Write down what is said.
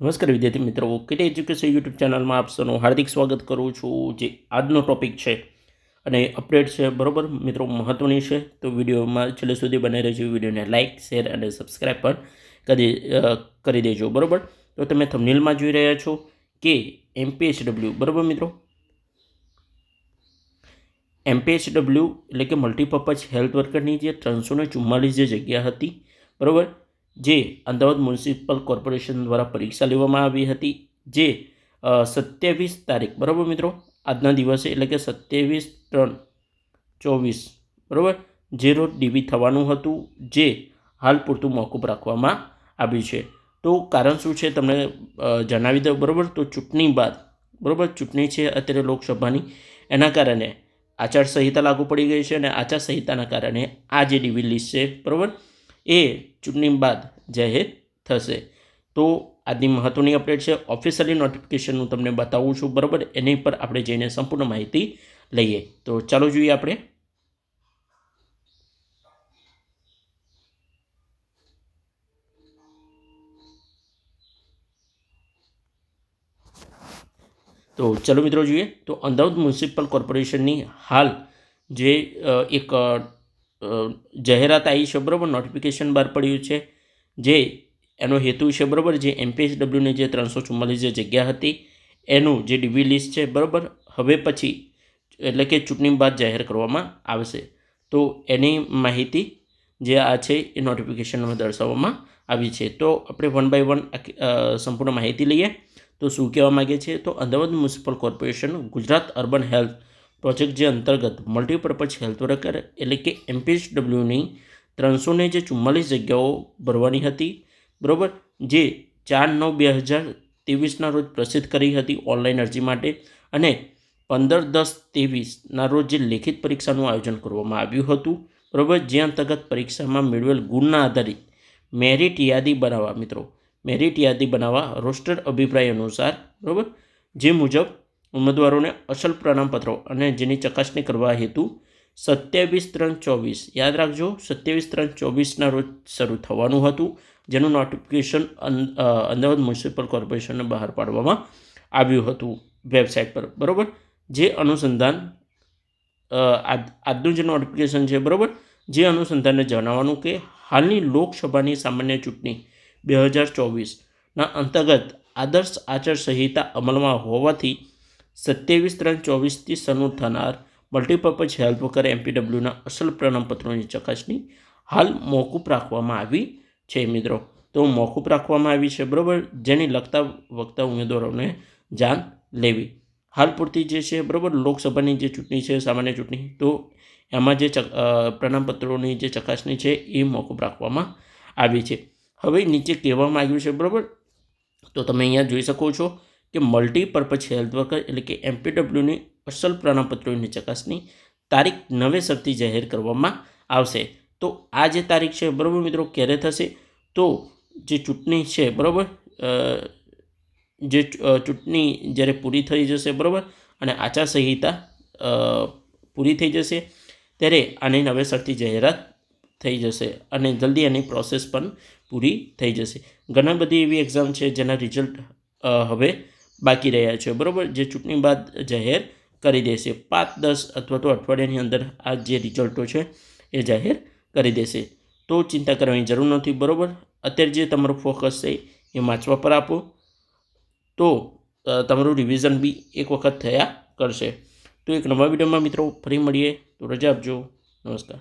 નમસ્કાર વિદ્યાર્થી મિત્રો, કેટ એજ્યુકેશન યુટ્યુબ ચેનલમાં આપ હાર્દિક સ્વાગત કરું છું. જે આજનો ટોપિક છે અને અપડેટ છે, બરોબર? મિત્રો મહત્ત્વની છે. તો વિડીયોમાં છેલ્લે સુધી બને રહેજો. વિડીયોને લાઇક શેર અને સબસ્ક્રાઈબ પણ કરી કરી દેજો, બરોબર? તો તમે થંબનેલમાં જોઈ રહ્યા છો કે એમપીએચડબલ્યુ બરોબર મિત્રો? એમપીએચડબલ્યુ એટલે કે મલ્ટીપર્પઝ હેલ્થ વર્કરની જે ત્રણસો ને ચુમ્માલીસ જે જગ્યા હતી, બરોબર? જે અમદાવાદ મ્યુનિસિપલ કોર્પોરેશન દ્વારા પરીક્ષા લેવામાં આવી હતી, જે સત્યાવીસ તારીખ, બરાબર મિત્રો? આજના દિવસે એટલે કે સત્યાવીસ ત્રણ ચોવીસ, બરાબર? રોજ ડીવી થવાનું હતું, જે હાલ પૂરતું મોકૂફ રાખવામાં આવ્યું છે. તો કારણ શું છે તમને જણાવી દઉં, બરાબર? તો ચૂંટણી બાદ, બરાબર? ચૂંટણી છે અત્યારે લોકસભાની, એના કારણે આચારસંહિતા લાગુ પડી ગઈ છે અને આચારસંહિતાના કારણે આ જે ડીવી લિસ્ટ છે, બરાબર? એ ચૂંટણી બાદ જાહેર થશે. તો આજની મહત્ત્વની અપડેટ છે. ઓફિશિયલી નોટિફિકેશન હું તમને બતાવું છું, બરાબર? એની પર આપણે જઈને સંપૂર્ણ માહિતી લઈએ. તો ચાલો જોઈએ આપણે. તો ચલો મિત્રો જોઈએ. તો અમદાવાદ મ્યુનિસિપલ કોર્પોરેશનની હાલ જે એક જાહેરાત આવી છે બરાબર નોટિફિકેશન બહાર પડ્યું છે, જે એનો હેતુ છે બરાબર જે એમપીએસડબલ્યુની જે ત્રણસો ચુમ્માલીસ જે જગ્યા હતી, એનું જે ડીવી લિસ્ટ છે, બરાબર? હવે પછી એટલે કે ચૂંટણી બાદ જાહેર કરવામાં આવશે. તો એની માહિતી જે આ છે, એ નોટિફિકેશનમાં દર્શાવવામાં આવી છે. તો આપણે વન બાય વન સંપૂર્ણ માહિતી લઈએ. તો શું કહેવા માગે છે? તો Ahmedabad municipal corporation Gujarat urban health project જે અંતર્ગત મલ્ટીપર્પઝ હેલ્થ વર્કર એટલે કે એમપીએચડબલ્યુની ત્રણસો ને જે ચુમ્માલીસ જગ્યાઓ ભરવાની હતી, બરાબર? જે ચાર નવ બે હજાર ત્રેવીસના રોજ પ્રસિદ્ધ કરી હતી ઓનલાઈન અરજી માટે અને પંદર દસ ત્રેવીસના રોજ જે લેખિત પરીક્ષાનું આયોજન કરવામાં આવ્યું હતું, બરાબર? જે અંતર્ગત પરીક્ષામાં મેળવેલ ગુણના આધારિત મેરિટ યાદી બનાવવા, મિત્રો, મેરિટ યાદી બનાવવા રોસ્ટર અભિપ્રાય અનુસાર, બરાબર? જે મુજબ ઉમેદવારોને અસલ પ્રમાણપત્રો અને જેની ચકાસણી કરવા હેતુ સત્યાવીસ ત્રણ ચોવીસ. યાદ રાખજો, સત્યાવીસ ત્રણ ચોવીસના રોજ શરૂ થવાનું હતું, જેનું નોટિફિકેશન અમદાવાદ મ્યુનિસિપલ કોર્પોરેશનને બહાર પાડવામાં આવ્યું હતું વેબસાઇટ પર. બરાબર? જે અનુસંધાન આજનું જે નોટિફિકેશન છે, બરાબર? જે અનુસંધાનને જણાવવાનું કે હાલની લોકસભાની સામાન્ય ચૂંટણી બે હજાર ચોવીસના અંતર્ગત આદર્શ આચારસંહિતા અમલમાં હોવાથી સત્યાવીસ ત્રણ ચોવીસથી શરૂ થનાર મલ્ટીપર્પઝ હેલ્થ વર્કર એમપીડબ્લ્યુના અસલ પ્રમાણપત્રોની ચકાસણી હાલ મોકૂફ રાખવામાં આવી છે મિત્રો. તો મોકૂફ રાખવામાં આવી છે, બરાબર? જેની લગતા વખતા ઉમેદવારોને જાણ લેવી. હાલ પૂરતી જે છે, બરાબર? લોકસભાની જે ચૂંટણી છે, સામાન્ય ચૂંટણી, તો એમાં જે પ્રમાણપત્રોની જે ચકાસણી છે, એ મોકૂફ રાખવામાં આવી છે. હવે નીચે કહેવામાં આવ્યું છે, બરાબર? તો તમે અહીંયા જોઈ શકો છો કે મલ્ટીપર્પઝ હેલ્થ વર્કર એટલે કે એમપીડબ્લ્યુની અસલ પ્રમાણપત્રોની ચકાસણી તારીખ નવેસરથી જાહેર કરવામાં આવશે. તો આ જે તારીખ છે, બરાબર મિત્રો, ક્યારે થશે? તો જે ચૂંટણી છે, બરાબર? જે ચૂંટણી જ્યારે પૂરી થઈ જશે, બરાબર? અને આચારસંહિતા પૂરી થઈ જશે, ત્યારે આની નવેસરથી જાહેરાત થઈ જશે અને જલ્દી આની પ્રોસેસ પણ પૂરી થઈ જશે. ઘણા બધી એવી એક્ઝામ છે જેના રિઝલ્ટ હવે બાકી રહ્યા છે. બરાબર? જે ચૂંટણી બાદ જાહેર કરી દેશે. પાંચ દસ અથવા તો અઠવાડિયાની અંદર આ જે રિઝલ્ટો છે એ જાહેર કરી દેશે. તો ચિંતા કરવાની જરૂર નથી. બરાબર? અત્યારે જે તમારું ફોકસ છે એ વાંચવા પર આપો. તો તમારું રિવિઝન બી એક વખત થયા કરશે. તો એક નવા વિડીયોમાં મિત્રો ફરી મળીએ. તો રજા આપજો. નમસ્કાર.